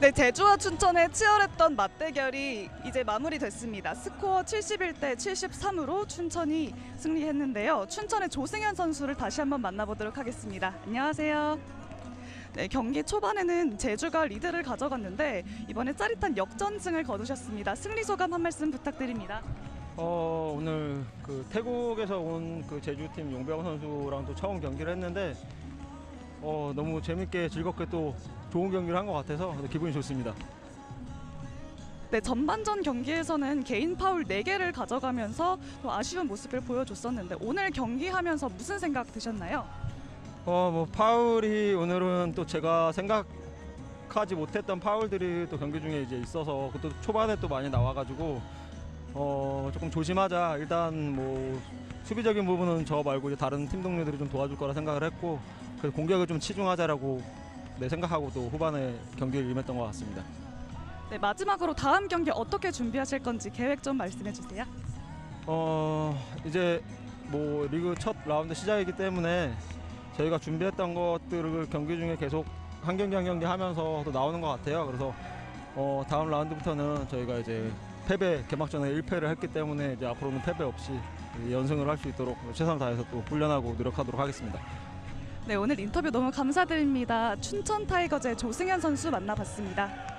네, 제주와 춘천의 치열했던 맞대결이 이제 마무리됐습니다. 스코어 71대 73으로 춘천이 승리했는데요. 춘천의 조승현 선수를 다시 한번 만나보도록 하겠습니다. 안녕하세요. 네, 경기 초반에는 제주가 리드를 가져갔는데 이번에 짜릿한 역전승을 거두셨습니다. 승리 소감 한 말씀 부탁드립니다. 어, 오늘 그 태국에서 온 그 제주팀 용병 선수랑 또 처음 경기를 했는데 어, 너무 재밌게 즐겁게 또 좋은 경기를 한 것 같아서 기분이 좋습니다. 네, 전반전 경기에서는 개인 파울 4개를 가져가면서 좀 아쉬운 모습을 보여줬었는데 오늘 경기하면서 무슨 생각 드셨나요? 어, 뭐 파울이 오늘은 또 제가 생각하지 못했던 파울들이 또 경기 중에 이제 있어서 그것도 초반에 또 많이 나와가지고 어, 조금 조심하자. 일단 뭐 수비적인 부분은 저 말고 이제 다른 팀 동료들이 좀 도와줄 거라 생각을 했고 그 공격을 좀 치중하자라고 내 생각하고 또 후반에 경기를 임했던 것 같습니다. 네, 마지막으로 다음 경기 어떻게 준비하실 건지 계획 좀 말씀해 주세요. 어 이제 뭐 리그 첫 라운드 시작이기 때문에 저희가 준비했던 것들을 경기 중에 계속 한 경기 한 경기 하면서 또 나오는 것 같아요. 그래서 어 다음 라운드부터는 저희가 이제 패배 개막전에 1패를 했기 때문에 이제 앞으로는 패배 없이 연승을 할 수 있도록 최선을 다해서 또 훈련하고 노력하도록 하겠습니다. 네, 오늘 인터뷰 너무 감사드립니다. 춘천 타이거즈의 조승현 선수 만나봤습니다.